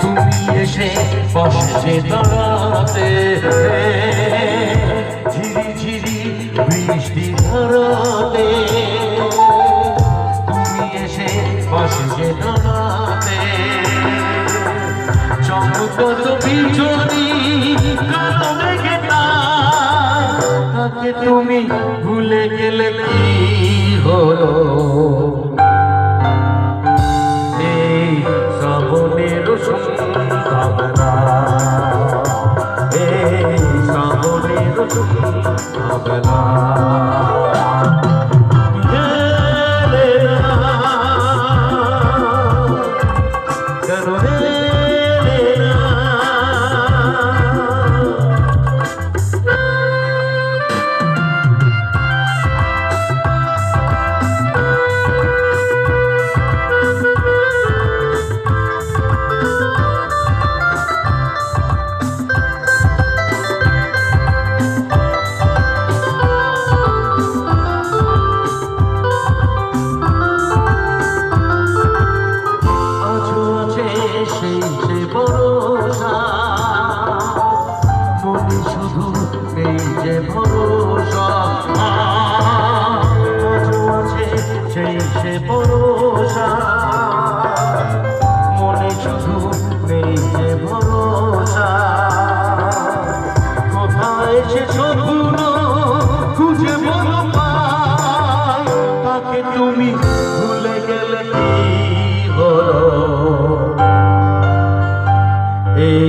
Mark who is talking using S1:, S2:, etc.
S1: তুমি এসে বসে দাঁড়াতে ঝিরি ঝিরি বৃষ্টি ধরাতে তুমি এসে বসে দাঁড়াতে চমকত বিজনি কালো মেঘে তাকে তুমি ভুলে গেলে কি হলো? শ্রাবণের সন্ধ্যাবেলা এলে না, কেন এলে সেই সে ভরসা। মনে শুধু এই যে ভরসা। আছে সেই সে ভরসা।